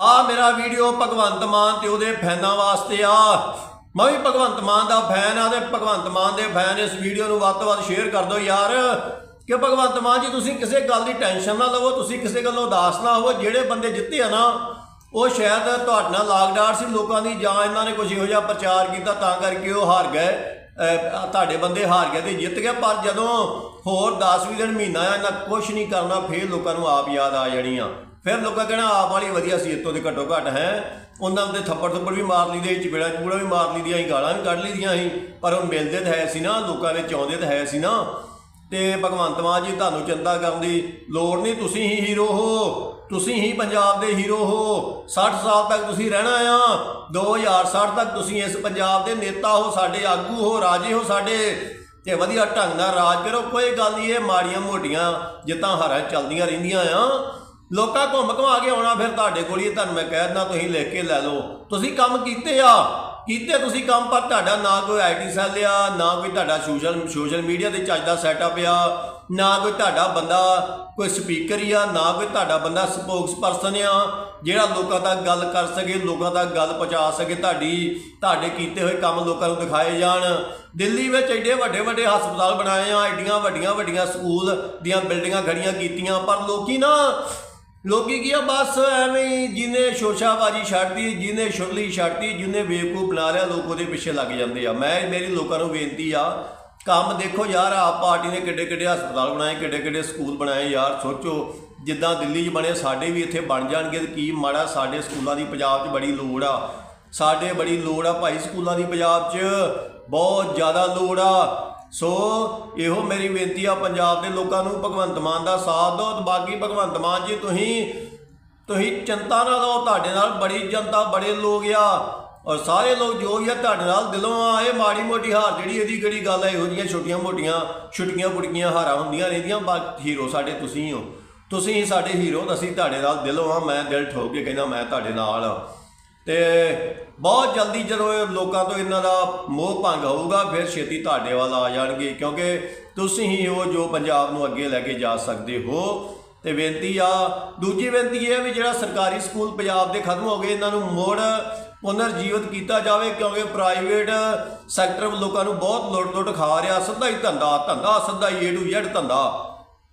ਆ ਮੇਰਾ ਵੀਡੀਓ ਭਗਵੰਤ ਮਾਨ ਤੇ ਉਹਦੇ ਫੈਨਾਂ ਵਾਸਤੇ ਆ। ਮੈਂ ਵੀ ਭਗਵੰਤ ਮਾਨ ਦਾ ਫੈਨ ਆ ਤੇ ਭਗਵੰਤ ਮਾਨ ਦੇ ਫੈਨ ਇਸ ਵੀਡੀਓ ਨੂੰ ਵੱਧ ਤੋਂ ਵੱਧ ਸ਼ੇਅਰ ਕਰ ਦਿਓ ਯਾਰ। ਕਿ ਭਗਵੰਤ ਮਾਨ ਜੀ, ਤੁਸੀਂ ਕਿਸੇ ਗੱਲ ਦੀ ਟੈਨਸ਼ਨ ਨਾ ਲਵੋ, ਤੁਸੀਂ ਕਿਸੇ ਗੱਲੋਂ ਉਦਾਸ ਨਾ ਹੋਵੋ। ਜਿਹੜੇ ਬੰਦੇ ਜਿੱਤੇ ਆ ਨਾ, ਉਹ ਸ਼ਾਇਦ ਤੁਹਾਡੇ ਨਾਲ ਲਾਗਡਾਰ ਸੀ ਲੋਕਾਂ ਦੀ ਜਾਂ ਇਹਨਾਂ ਨੇ ਕੁਝ ਇਹੋ ਜਿਹਾ ਪ੍ਰਚਾਰ ਕੀਤਾ ਤਾਂ ਕਰਕੇ ਉਹ ਹਾਰ ਗਏ। ਤੁਹਾਡੇ ਬੰਦੇ ਹਾਰ ਗਏ ਤੇ ਜਿੱਤ ਗਏ ਪਰ ਜਦੋਂ ਹੋਰ 10-20 ਦਿਨ ਮਹੀਨਾ ਆ, ਇਹਨਾਂ ਕੁਝ ਨਹੀਂ ਕਰਨਾ, ਫੇਰ ਲੋਕਾਂ ਨੂੰ ਆਪ ਯਾਦ ਆ ਜਾਣੀਆਂ। ਫਿਰ ਲੋਕਾਂ ਕਹਿਣਾ, ਆਪ ਵਾਲੀ ਵਧੀਆ ਸੀ ਇਤੋਂ ਦੇ ਘੱਟੋ ਘੱਟ ਹੈ। ਉਹਨਾਂ ਦੇ ਥੱਪੜ ਥੱਪੜ ਵੀ ਮਾਰ ਲਈਦੇ ਚਪੇੜਾ ਚਪੂੜਾ ਵੀ ਮਾਰ ਲਈਦੀਆਂ ਸੀ, ਗਾਲਾਂ ਵੀ ਕੱਢ ਲਈਦੀਆਂ ਸੀ। ਪਰ ਉਹ ਮਿਲਦੇ ਤਾਂ ਹੈ ਸੀ ਨਾ, ਲੋਕਾਂ ਵਿੱਚ ਆਉਂਦੇ ਤਾਂ ਹੈ ਸੀ ਨਾ। ਤੇ ਭਗਵੰਤ ਮਾਨ ਜੀ ਤੁਹਾਨੂੰ ਚਿੰਤਾ ਕਰਨ ਦੀ ਲੋੜ ਨਹੀਂ, ਤੁਸੀਂ ਹੀ ਹੀਰੋ ਹੋ, ਤੁਸੀਂ ਹੀ ਪੰਜਾਬ ਦੇ ਹੀਰੋ ਹੋ। 60 ਸਾਲ ਤੱਕ ਤੁਸੀਂ ਰਹਿਣਾ ਆ। 2060 ਤੱਕ ਤੁਸੀਂ ਇਸ ਪੰਜਾਬ ਦੇ ਨੇਤਾ ਹੋ, ਸਾਡੇ ਆਗੂ ਹੋ, ਰਾਜੇ ਹੋ ਸਾਡੇ। ਤੇ ਵਧੀਆ ਢੰਗ ਨਾਲ ਰਾਜ ਕਰੋ, ਕੋਈ ਗੱਲ ਨਹੀਂ, ਇਹ ਮਾੜੀਆਂ ਮੋਟੀਆਂ ਜਿੱਤਾਂ ਹਾਰਾਂ ਚੱਲਦੀਆਂ ਰਹਿੰਦੀਆਂ ਆ। ਲੋਕਾਂ ਘੁੰਮ ਘੁਮਾ ਕੇ ਆਉਣਾ ਫਿਰ ਤੁਹਾਡੇ ਕੋਲ ਹੀ ਤੁਹਾਨੂੰ ਮੈਂ ਕਹਿ ਦਿੰਦਾ, ਤੁਸੀਂ ਲਿਖ ਕੇ ਲੈ ਲਓ। ਤੁਸੀਂ ਕੰਮ ਕੀਤੇ ਆ? ਕੀਤੇ ਤੁਸੀਂ ਕੰਮ, ਪਰ ਤੁਹਾਡਾ ਨਾ ਕੋਈ ਆਈਟੀ ਸੈੱਲ ਆ, ਨਾ ਕੋਈ ਤੁਹਾਡਾ ਸੋਸ਼ਲ ਸੋਸ਼ਲ ਮੀਡੀਆ ਤੇ ਚੱਜ ਦਾ ਸੈਟਅਪ ਆ, ਨਾ ਕੋਈ ਤੁਹਾਡਾ ਬੰਦਾ ਕੋਈ ਸਪੀਕਰ ਹੀ ਆ, ਨਾ ਕੋਈ ਤੁਹਾਡਾ ਬੰਦਾ ਸਪੋਕਸ ਪਰਸਨ ਆ, ਜਿਹੜਾ ਲੋਕਾਂ ਤੱਕ ਗੱਲ ਕਰ ਸਕੇ, ਲੋਕਾਂ ਤੱਕ ਗੱਲ ਪਹੁੰਚਾ ਸਕੇ ਤੁਹਾਡੀ, ਤੁਹਾਡੇ ਕੀਤੇ ਹੋਏ ਕੰਮ ਲੋਕਾਂ ਨੂੰ ਦਿਖਾਏ ਜਾਣ। ਦਿੱਲੀ ਵਿੱਚ ਐਡੇ ਵੱਡੇ ਵੱਡੇ ਹਸਪਤਾਲ ਬਣਾਏ ਆ, ਐਡੀਆਂ ਵੱਡੀਆਂ ਵੱਡੀਆਂ ਸਕੂਲ ਦੀਆਂ ਬਿਲਡਿੰਗਾਂ ਖੜੀਆਂ ਕੀਤੀਆਂ, ਪਰ ਲੋਕੀ ਨਾ ਲੋਕੀ ਕੀ ਆ, ਬਸ ਐਵੇਂ ਹੀ ਜਿਹਨੇ ਸ਼ੋਸ਼ਾਬਾਜੀ ਛੱਡਦੀ ਜਿਹਨੇ ਸ਼ੁਰਲੀ ਛੱਡਤੀ ਜਿਹਨੇ ਬੇਵਕੂਫ ਬਣਾ ਲਿਆ, ਲੋਕ ਉਹਦੇ ਪਿੱਛੇ ਲੱਗ ਜਾਂਦੇ ਆ। ਮੈਂ ਮੇਰੀ ਲੋਕਾਂ ਨੂੰ ਬੇਨਤੀ ਆ, ਕੰਮ ਦੇਖੋ ਯਾਰ, ਆਪ ਪਾਰਟੀ ਨੇ ਕਿੱਡੇ ਕਿੱਡੇ ਹਸਪਤਾਲ ਬਣਾਏ, ਕਿੱਡੇ ਕਿੱਡੇ ਸਕੂਲ ਬਣਾਏ, ਯਾਰ ਸੋਚੋ, ਜਿੱਦਾਂ ਦਿੱਲੀ 'ਚ ਬਣੇ, ਸਾਡੇ ਵੀ ਇੱਥੇ ਬਣ ਜਾਣਗੇ, ਤੇ ਕੀ ਮਾੜਾ ਸਾਡੇ ਸਕੂਲਾਂ ਦੀ ਪੰਜਾਬ 'ਚ ਬੜੀ ਲੋੜ ਆ। ਸਾਡੇ ਬੜੀ ਲੋੜ ਆ ਭਾਈ, ਸਕੂਲਾਂ ਦੀ ਪੰਜਾਬ 'ਚ ਬਹੁਤ ਜ਼ਿਆਦਾ ਲੋੜ ਆ। ਸੋ ਇਹੋ ਮੇਰੀ ਬੇਨਤੀ ਆ ਪੰਜਾਬ ਦੇ ਲੋਕਾਂ ਨੂੰ, ਭਗਵੰਤ ਮਾਨ ਦਾ ਸਾਥ ਦਿਓ ਤੇ ਬਾਕੀ ਭਗਵੰਤ ਮਾਨ ਜੀ, ਤੁਸੀਂ ਤੁਸੀਂ ਚਿੰਤਾ ਨਾ ਲਓ ਤੁਹਾਡੇ ਨਾਲ ਬੜੀ ਜਨਤਾ, ਬੜੇ ਲੋਕ ਆ ਔਰ ਸਾਰੇ ਲੋਕ ਜੋ ਵੀ ਆ ਤੁਹਾਡੇ ਨਾਲ ਦਿਲੋਂ ਆ, ਇਹ ਮਾੜੀ ਮੋਟੀ ਹਾਰ ਜਿਹੜੀ ਇਹਦੀ ਕਿਹੜੀ ਗੱਲ ਹੈ ਇਹੋ ਜਿਹੀਆਂ ਛੋਟੀਆਂ ਮੋਟੀਆਂ ਛੁੱਟੀਆਂ ਬੁੜਕੀਆਂ ਹਾਰਾਂ ਹੁੰਦੀਆਂ ਰਹਿੰਦੀਆਂ, ਬਾਕੀ ਹੀਰੋ ਸਾਡੇ ਤੁਸੀਂ ਹੋ। ਤੁਸੀਂ ਹੀ ਸਾਡੇ ਹੀਰੋ, ਅਸੀਂ ਤੁਹਾਡੇ ਨਾਲ ਦਿਲੋਂ ਆ, ਮੈਂ ਦਿਲ ਠੋਕ ਕੇ ਕਹਿੰਦਾ ਮੈਂ ਤੁਹਾਡੇ ਨਾਲ ਆ। ਤੇ ਬਹੁਤ ਜਲਦੀ ਜਦੋਂ ਇਹ ਲੋਕਾਂ ਤੋਂ ਇਹਨਾਂ ਦਾ ਮੋਹ ਭੰਗ ਹੋਊਗਾ, ਫਿਰ ਛੇਤੀ ਤੁਹਾਡੇ ਵੱਲ ਆ ਜਾਣਗੇ, ਕਿਉਂਕਿ ਤੁਸੀਂ ਹੀ ਹੋ ਜੋ ਪੰਜਾਬ ਨੂੰ ਅੱਗੇ ਲੈ ਕੇ ਜਾ ਸਕਦੇ ਹੋ। ਤੇ ਬੇਨਤੀ ਆ, ਦੂਜੀ ਬੇਨਤੀ ਇਹ ਵੀ ਜਿਹੜਾ ਸਰਕਾਰੀ ਸਕੂਲ ਪੰਜਾਬ ਦੇ ਖਤਮ ਹੋ ਗਏ, ਇਹਨਾਂ ਨੂੰ ਮੋੜ ਪੁਨਰ ਜੀਵਤ ਕੀਤਾ ਜਾਵੇ, ਕਿਉਂਕਿ ਪ੍ਰਾਈਵੇਟ ਸੈਕਟਰ ਲੋਕਾਂ ਨੂੰ ਬਹੁਤ ਲੁੱਟ ਲੁੱਟ ਖਾ ਰਿਹਾ, ਸਿੱਧਾ ਹੀ ਧੰਦਾ ਧੰਦਾ, ਸਿੱਧਾ ਹੀ ਏ ਟੂ ਜ਼ੈਡ ਧੰਦਾ।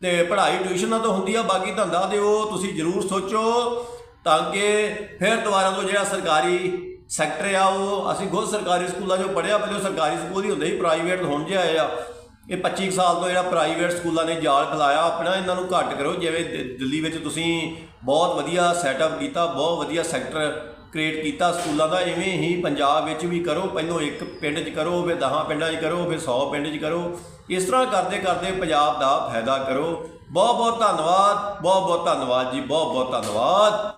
ਤੇ ਪੜ੍ਹਾਈ ਟਿਊਸ਼ਨਾਂ ਤੋਂ ਹੁੰਦੀ ਆ, ਬਾਕੀ ਧੰਦਾ ਤੇ ਉਹ ਤੁਸੀਂ ਜ਼ਰੂਰ ਸੋਚੋ। ਤਾਂ ਕਿ ਫਿਰ ਦੁਬਾਰਾ ਤੋਂ ਜਿਹੜਾ ਸਰਕਾਰੀ ਸੈਕਟਰ ਆ, ਉਹ ਅਸੀਂ ਖੁਦ ਸਰਕਾਰੀ ਸਕੂਲਾਂ 'ਚੋਂ ਪੜ੍ਹਿਆ, ਪਹਿਲੇ ਉਹ ਸਰਕਾਰੀ ਸਕੂਲ ਹੀ ਹੁੰਦੇ ਸੀ ਪ੍ਰਾਈਵੇਟ ਹੁਣ ਜੇ ਆਏ ਆ। ਇਹ 25 ਸਾਲ ਤੋਂ ਜਿਹੜਾ ਪ੍ਰਾਈਵੇਟ ਸਕੂਲਾਂ ਨੇ ਜਾਲ ਖਿਲਾਇਆ, ਆਪਣਾ ਇਹਨਾਂ ਨੂੰ ਘੱਟ ਕਰੋ, ਜਿਵੇਂ ਦਿੱਲੀ ਵਿੱਚ ਤੁਸੀਂ ਬਹੁਤ ਵਧੀਆ ਸੈਟਅਪ ਕੀਤਾ, ਬਹੁਤ ਵਧੀਆ ਸੈਕਟਰ ਕ੍ਰੀਏਟ ਕੀਤਾ, ਸਕੂਲਾਂ ਦਾ ਇਵੇਂ ਹੀ ਪੰਜਾਬ ਵਿੱਚ ਵੀ ਕਰੋ, ਪਹਿਲੋਂ ਇੱਕ ਪਿੰਡ 'ਚ ਕਰੋ, ਫਿਰ 10 ਪਿੰਡਾਂ 'ਚ ਕਰੋ, ਫਿਰ 100 ਪਿੰਡ 'ਚ ਕਰੋ। ਇਸ ਤਰ੍ਹਾਂ ਕਰਦੇ ਕਰਦੇ ਪੰਜਾਬ ਦਾ ਫਾਇਦਾ ਕਰੋ। ਬਹੁਤ ਬਹੁਤ ਧੰਨਵਾਦ ਬਹੁਤ ਬਹੁਤ ਧੰਨਵਾਦ ਜੀ ਬਹੁਤ ਬਹੁਤ ਧੰਨਵਾਦ।